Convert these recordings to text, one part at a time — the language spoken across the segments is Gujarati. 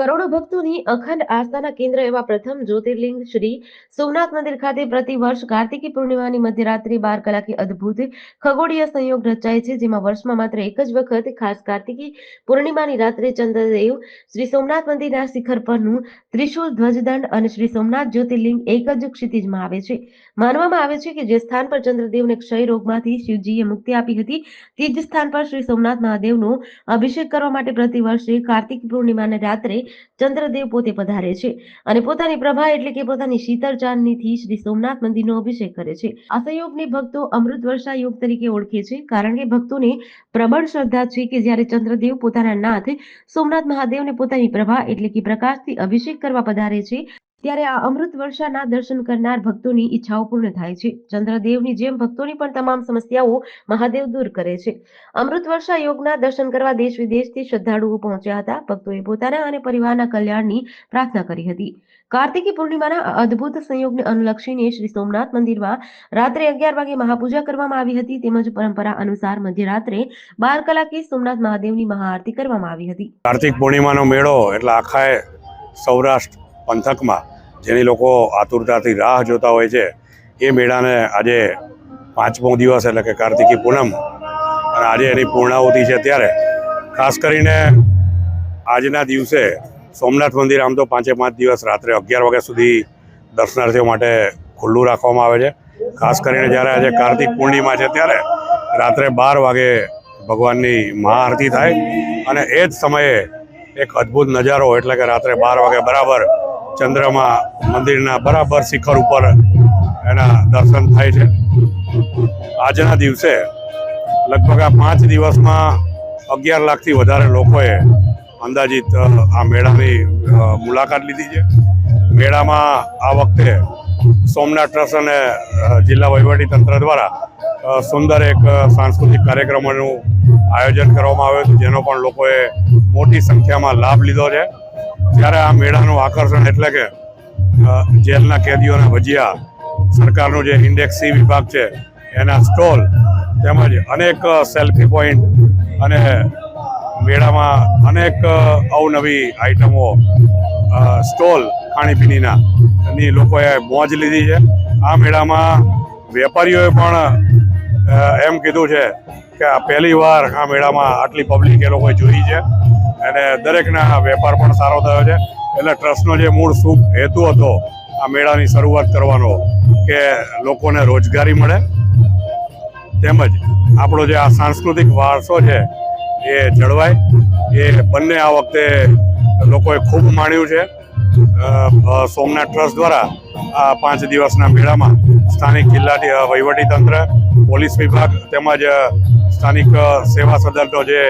કરોડો ભક્તોની અખંડ આસ્થાના કેન્દ્ર એવા પ્રથમ જ્યોતિર્લિંગ શ્રી સોમનાથ મંદિર ખાતે પ્રતિ વર્ષ કાર્તિકી પૂર્ણિમાની મધ્યરાત્રિ બાર કલાકે અદ્ભુત ખગોળીય સંયોગ રચાય છે, જેમાં વર્ષમાં માત્ર એક જ વખત ખાસ કાર્તિકી પૂર્ણિમાની રાત્રે ચંદ્રદેવ શ્રી સોમનાથ મંદિરના શિખર પરનું ત્રિશુલ ધ્વજદંડ અને શ્રી સોમનાથ જ્યોતિર્લિંગ એક જ ક્ષિતિજમાં આવે છે. માનવામાં આવે છે કે જે સ્થાન પર ચંદ્રદેવને ક્ષય રોગમાંથી શિવજીએ મુક્તિ આપી હતી, તે જ સ્થાન પર શ્રી સોમનાથ મહાદેવનો અભિષેક કરવા માટે પ્રતિ વર્ષે કાર્તિક પૂર્ણિમાને રાત્રે ચંદ્રદેવ પોતે પધારે છે અને પોતાની પ્રભા એટલે કે પોતાની શીતળ ચાંદનીથી શ્રી સોમનાથ મંદિરનો અભિષેક કરે છે. આ સંયોગને ભક્તો અમૃત વર્ષા યોગ તરીકે ઓળખે છે કારણ કે ભક્તોને પ્રબળ શ્રદ્ધા છે કે જ્યારે ચંદ્રદેવ પોતાના નાથ સોમનાથ મહાદેવને પોતાની પ્રભા એટલે કે પ્રકાશથી અભિષેક કરવા પધારે છે ત્યારે આ અમૃત વર્ષાના દર્શન કરનાર ભક્તોની ઈચ્છાઓ પૂર્ણ થાય છે. ચંદ્રદેવની જેમ ભક્તોની પણ તમામ સમસ્યાઓ મહાદેવ દૂર કરે છે. અમૃત વર્ષા યોગના દર્શન કરવા દેશ વિદેશથી શ્રદ્ધાળુઓ પહોંચ્યા હતા. ભક્તોએ પોતાના અને પરિવારના કલ્યાણની પ્રાર્થના કરી હતી. કાર્તિકી પૂર્ણિમાના અદ્ભુત સંયોગને અનુલક્ષીને શ્રી સોમનાથ મંદિરમાં રાત્રે અગિયાર વાગે મહાપૂજા કરવામાં આવી હતી. તેમજ પરંપરા અનુસાર મધ્યરાત્રે બાર કલાકે સોમનાથ મહાદેવની મહાઆરતી કરવામાં આવી હતી. કાર્તિક પૂર્ણિમાનો મેળો એટલે આખા સૌરાષ્ટ્ર પંથકમાં જેની લોકો આતુરતાથી રાહ જોતા હોય છે, એ મેળાને આજે પાંચમો દિવસ એટલે કે કાર્તિકી પૂનમ, અને આજે એની પૂર્ણાહુતિ છે ત્યારે. ખાસ કરીને આજના દિવસે સોમનાથ મંદિર આમ તો પાંચે પાંચ દિવસ રાત્રે અગિયાર વાગ્યા સુધી દર્શનાર્થીઓ માટે ખુલ્લું રાખવામાં આવે છે. ખાસ કરીને જ્યારે આજે કાર્તિક પૂર્ણિમા છે ત્યારે રાત્રે બાર વાગે ભગવાનની મહાઆરતી થાય, અને એ જ સમયે એક અદ્ભુત નજારો એટલે કે રાત્રે બાર વાગે બરાબર ચંદ્રમા મંદિરના બરાબર શિખર ઉપર એના દર્શન થાય છે. આજના દિવસે લગભગ આ પાંચ દિવસમાં અગિયાર લાખથી વધારે લોકોએ અંદાજિત આ મેળાની મુલાકાત લીધી છે. મેળામાં આ વખતે સોમનાથ ટ્રસ્ટ અને જિલ્લા વહીવટી તંત્ર દ્વારા સુંદર એક સાંસ્કૃતિક કાર્યક્રમોનું આયોજન કરવામાં આવ્યું હતું, જેનો પણ લોકોએ મોટી સંખ્યામાં લાભ લીધો છે. ત્યારે આ મેળાનું આકર્ષણ એટલે કે જેલના કેદીઓના ભજીયા સરકારનું જે ઇન્ડેક્સ સી વિભાગ છે, એના સ્ટોલ તેમજ અનેક સેલ્ફી પોઈન્ટ અને મેળામાં અનેક અવનવી આઇટમો સ્ટોલ ખાણીપીણીના. ની લોકોએ મોજ લીધી છે. આ મેળામાં વેપારીઓએ પણ એમ કીધું છે કે આ પહેલી આ મેળામાં આટલી પબ્લિક એ લોકોએ જોઈ છે. અને દરેકના વેપાર પણ સારો થયો છે. એટલે ટ્રસ્ટનો જે મૂળ શુભ હેતુ હતો આ મેળાની શરૂઆત કરવાનો, કે લોકોને રોજગારી મળે. તેમજ આપણો જે આ સાંસ્કૃતિક વારસો છે, એ જળવાય. એ બંને આ વખતે લોકોએ ખૂબ માણ્યું છે. સોમનાથ ટ્રસ્ટ દ્વારા આ પાંચ દિવસના મેળામાં સ્થાનિક જિલ્લા વહીવટીતંત્ર, પોલીસ વિભાગ તેમજ સ્થાનિક સેવા સદનનો જે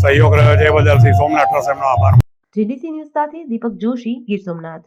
સહયોગ રહ્યો છે એ બદલ શ્રી સોમનાથ ટ્રસ્ટ એમનો આભાર. જીડીસી ન્યૂઝ સાથે દીપક જોશી ગીર સોમનાથ.